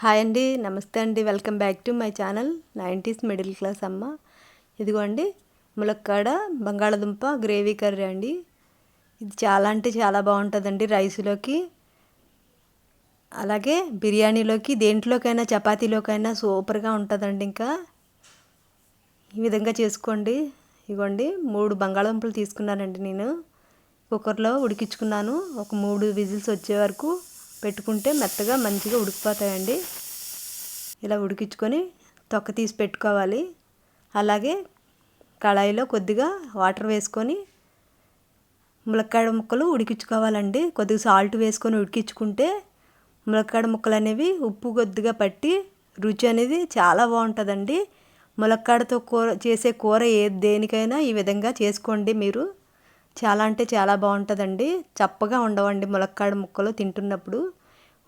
Hi అండి నమస్తే అండి. Welcome back to my channel nineties middle class అమ్మ. ఇదిగోండి ములక్కాడ బంగాళదుంప గ్రేవీ కర్రీ అండి. ఇది చాలా అంటే చాలా బాగుంటుందండి రైస్లోకి. అలాగే బిర్యానీలోకి దేంట్లోకైనా చపాతీలోకైనా సూపర్గా ఉంటుందండి ఇంకా. ఈ విధంగా చేసుకోండి. ఇగోండి మూడు బంగాళదుంపలు తీసుకున్నానండి నేను. కుక్కర్లో ఉడికించుకున్నాను. ఒక మూడు విజిల్స్ వచ్చే వరకు పెట్టుకుంటే మెత్తగా మంచిగా ఉడికిపోతాయండి. ఇలా ఉడికించుకొని తొక్క తీసి పెట్టుకోవాలి. అలాగే కళాయిలో కొద్దిగా వాటర్ వేసుకొని ములక్కాడ ముక్కలు ఉడికించుకోవాలండి. కొద్దిగా సాల్ట్ వేసుకొని ఉడికించుకుంటే ములక్కాడ ముక్కలు అనేవి ఉప్పు కొద్దిగా పట్టి రుచి అనేది చాలా బాగుంటుందండి. ములక్కాడతో కూర చేసే కూర ఏ దేనికైనా ఈ విధంగా చేసుకోండి మీరు. చాలా అంటే చాలా బాగుంటుందండి. చప్పగా ఉండవండి ములక్కాడ ముక్కలు తింటున్నప్పుడు.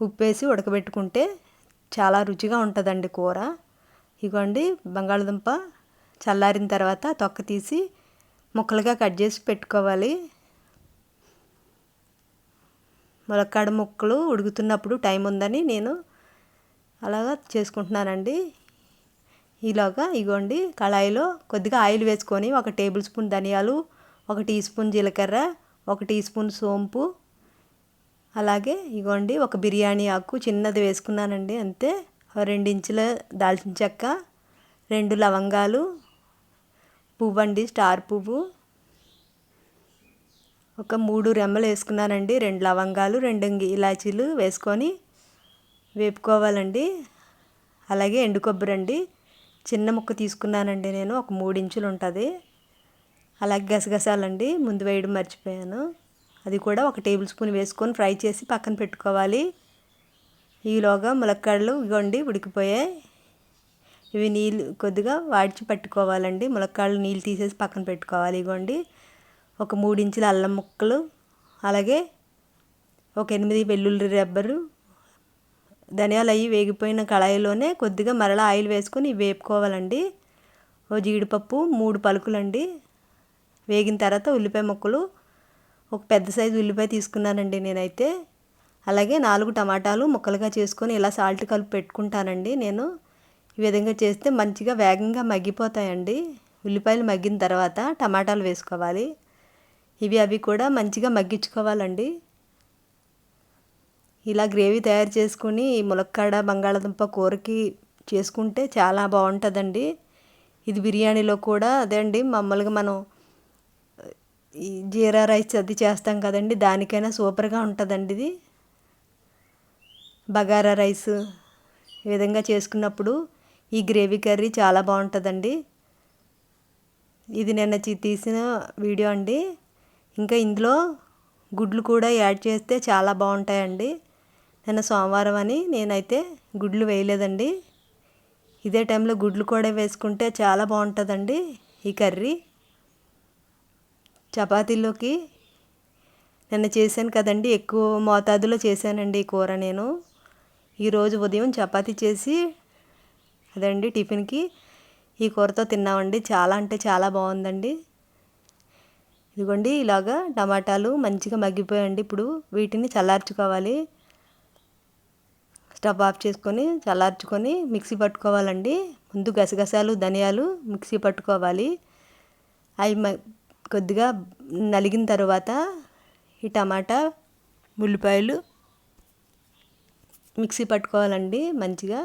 ఉప్పేసి ఉడకబెట్టుకుంటే చాలా రుచిగా ఉంటుందండి కూర. ఇగోండి బంగాళదుంప చల్లారిన తర్వాత తొక్క తీసి ముక్కలుగా కట్ చేసి పెట్టుకోవాలి. ములక్కాడ ముక్కలు ఉడుకుతున్నప్పుడు టైం ఉందని నేను అలాగా చేసుకుంటున్నానండి. ఈలోగా ఇగోండి కళాయిలో కొద్దిగా ఆయిల్ వేసుకొని ఒక టేబుల్ స్పూన్ ధనియాలు ఒక టీ స్పూన్ జీలకర్ర ఒక టీ స్పూన్ సోంపు. అలాగే ఇగోండి ఒక బిర్యానీ ఆకు చిన్నది వేసుకున్నానండి అంతే. రెండించుల దాల్చిన చెక్క రెండు లవంగాలు పువ్వు అండి స్టార్ పువ్వు. ఒక మూడు రెమ్మలు వేసుకున్నానండి రెండు లవంగాలు రెండు ఇలాచీలు వేసుకొని వేపుకోవాలండి. అలాగే ఎండు కొబ్బరి అండి చిన్న ముక్క తీసుకున్నానండి నేను ఒక మూడు ఇంచులు ఉంటుంది. అలాగే గసగసాలండి. ముందు వేయడం మర్చిపోయాను. అది కూడా ఒక టేబుల్ స్పూన్ వేసుకొని ఫ్రై చేసి పక్కన పెట్టుకోవాలి. ఈలోగా ములక్కాడలు ఇగోండి ఉడికిపోయాయి. ఇవి నీళ్ళు కొద్దిగా వాడిచి పట్టుకోవాలండి. ములక్కాడలు నీళ్ళు తీసేసి పక్కన పెట్టుకోవాలి ఇగోండి. ఒక మూడు ఇంచుల అల్లం ముక్కలు అలాగే ఒక ఎనిమిది వెల్లుల్లి రబ్బరు ధనియాలు అవి వేగిపోయిన కళాయిలోనే కొద్దిగా మరలా ఆయిల్ వేసుకొని వేపుకోవాలండి. ఓ జీడిపప్పు మూడు పలుకులండి. వేగిన తర్వాత ఉల్లిపాయ ముక్కలు ఒక పెద్ద సైజు ఉల్లిపాయ తీసుకున్నానండి నేనైతే. అలాగే నాలుగు టమాటాలు ముక్కలుగా చేసుకొని ఇలా సాల్ట్ కలిపి పెట్టుకుంటానండి నేను. ఈ విధంగా చేస్తే మంచిగా వేగంగా మగ్గిపోతాయండి. ఉల్లిపాయలు మగ్గిన తర్వాత టమాటాలు వేసుకోవాలి. ఇవి అవి కూడా మంచిగా మగ్గించుకోవాలండి. ఇలా గ్రేవీ తయారు చేసుకుని ములక్కాడ బంగాళదుంప కూరకి చేసుకుంటే చాలా బాగుంటుందండి. ఇది బిర్యానీలో కూడా అదే అండి. మామూలుగా మనం ఈ జీరా రైస్ అది చేస్తాం కదండి దానికైనా సూపర్గా ఉంటుందండి ఇది. బగారా రైస్ ఈ విధంగా చేసుకున్నప్పుడు ఈ గ్రేవీ కర్రీ చాలా బాగుంటుందండి. ఇది నిన్న తీసిన వీడియో అండి. ఇంకా ఇందులో గుడ్లు కూడా యాడ్ చేస్తే చాలా బాగుంటాయండి. నిన్న సోమవారం అని నేనైతే గుడ్లు వేయలేదండి. ఇదే టైంలో గుడ్లు కూడా వేసుకుంటే చాలా బాగుంటుందండి ఈ కర్రీ. చపాతీలోకి నిన్న చేశాను కదండి ఎక్కువ మోతాదులో చేశానండి ఈ కూర నేను. ఈరోజు ఉదయం చపాతీ చేసి అదండి టిఫిన్కి ఈ కూరతో తిన్నామండి. చాలా అంటే చాలా బాగుందండి. ఇదిగోండి ఇలాగా టమాటాలు మంచిగా మగ్గిపోయండి ఇప్పుడు వీటిని చల్లార్చుకోవాలి. స్టవ్ ఆఫ్ చేసుకొని చల్లార్చుకొని మిక్సీ పట్టుకోవాలండి. ముందు గసగసాలు ధనియాలు మిక్సీ పట్టుకోవాలి. అవి కొద్దిగా నలిగిన తర్వాత ఈ టమాటా ఉల్లిపాయలు మిక్సీ పట్టుకోవాలండి మంచిగా.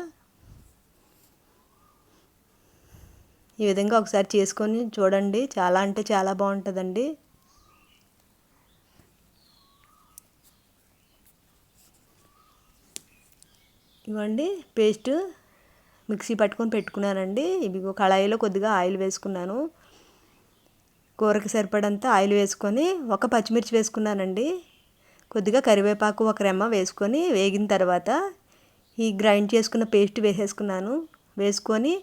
ఈ విధంగా ఒకసారి చేసుకొని చూడండి. చాలా అంటే చాలా బాగుంటుందండి. ఇవ్వండి పేస్ట్ మిక్సీ పట్టుకొని పెట్టుకున్నానండి. ఇవి కళాయిలో కొద్దిగా ఆయిల్ వేసుకున్నాను. కూరకి సరిపడంత ఆయిల్ వేసుకొని ఒక పచ్చిమిర్చి వేసుకున్నానండి. కొద్దిగా కరివేపాకు ఒక రెమ్మ వేసుకొని వేగిన తర్వాత ఈ గ్రైండ్ చేసుకున్న పేస్ట్ వేసేసుకున్నాను. వేసుకొని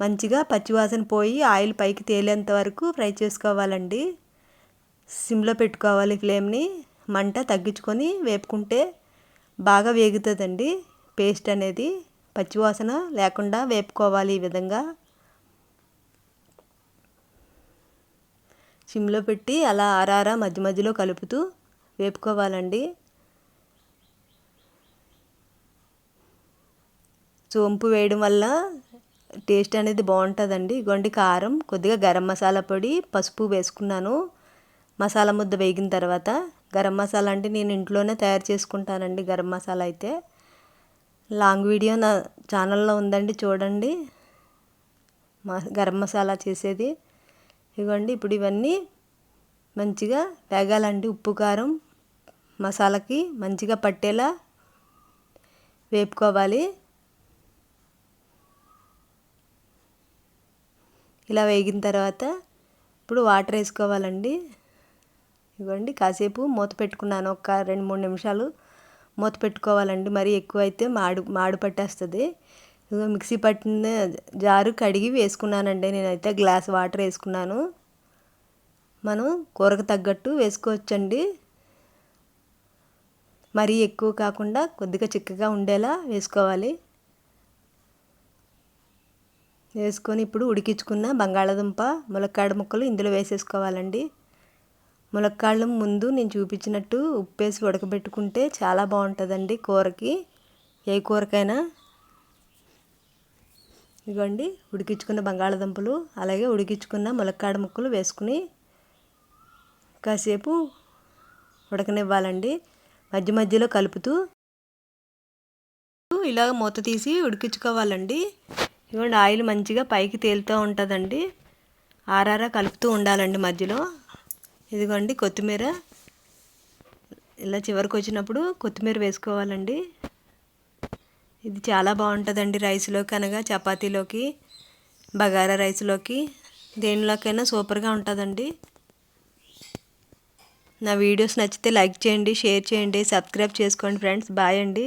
మంచిగా పచ్చివాసన పోయి ఆయిల్ పైకి తేలేంత వరకు ఫ్రై చేసుకోవాలండి. సిమ్లో పెట్టుకోవాలి ఫ్లేమ్ని. మంట తగ్గించుకొని వేపుకుంటే బాగా వేగుతుందండి పేస్ట్ అనేది. పచ్చివాసన లేకుండా వేపుకోవాలి ఈ విధంగా. సిమ్లో పెట్టి అలా ఆరారా మధ్య మధ్యలో కలుపుతూ వేపుకోవాలండి. సోంపు వేయడం వల్ల టేస్ట్ అనేది బాగుంటుందండి. ఇగోండి కారం కొద్దిగా గరం మసాలా పొడి పసుపు వేసుకున్నాను. మసాలా ముద్ద వేగిన తర్వాత గరం మసాలా అంటే నేను ఇంట్లోనే తయారు చేసుకుంటానండి గరం మసాలా అయితే. లాంగ్ వీడియో నా ఛానల్లో ఉందండి చూడండి. మా గరం మసాలా చేసేది. ఇవ్వండి ఇప్పుడు ఇవన్నీ మంచిగా వేగాలండి. ఉప్పు కారం మసాలాకి మంచిగా పట్టేలా వేపుకోవాలి. ఇలా వేగిన తర్వాత ఇప్పుడు వాటర్ వేసుకోవాలండి. ఇవ్వండి కాసేపు మూత పెట్టుకున్నాను. ఒక రెండు మూడు నిమిషాలు మూత పెట్టుకోవాలండి. మరీ ఎక్కువ అయితే మాడు మాడు పట్టేస్తుంది. ఇదిగో మిక్సీ పట్టిన జారు కడిగి వేసుకున్నానండి. నేనైతే గ్లాస్ వాటర్ వేసుకున్నాను. మనం కూరకు తగ్గట్టు వేసుకోవచ్చండి. మరీ ఎక్కువ కాకుండా కొద్దిగా చిక్కగా ఉండేలా వేసుకోవాలి. వేసుకొని ఇప్పుడు ఉడికించుకున్న బంగాళాదుంప ములక్కాడ ముక్కలు ఇందులో వేసేసుకోవాలండి. ములక్కాళ్ళు ముందు నేను చూపించినట్టు ఉప్పేసి ఉడకబెట్టుకుంటే చాలా బాగుంటుందండి కూరకి. ఏ కూరకైనా ఇవ్వండి ఉడికించుకున్న బంగాళాదుంపలు అలాగే ఉడికించుకున్న ములక్కాడ ముక్కలు వేసుకుని కాసేపు ఉడకనివ్వాలండి. మధ్య మధ్యలో కలుపుతూ ఇలాగ మూత తీసి ఉడికించుకోవాలండి. ఇవ్వండి ఆయిల్ మంచిగా పైకి తేలుతూ ఉంటుందండి. ఆరారా కలుపుతూ ఉండాలండి మధ్యలో. ఇదిగోండి కొత్తిమీర. ఇలా చివరికి వచ్చినప్పుడు కొత్తిమీర వేసుకోవాలండి. ఇది చాలా బాగుంటుందండి రైస్లోకి అనగా చపాతీలోకి బగారా రైస్లోకి. దేనిలోకైనా సూపర్గా ఉంటుందండి. నా వీడియోస్ నచ్చితే లైక్ చేయండి షేర్ చేయండి సబ్స్క్రైబ్ చేసుకోండి ఫ్రెండ్స్. బాయ్ అండి.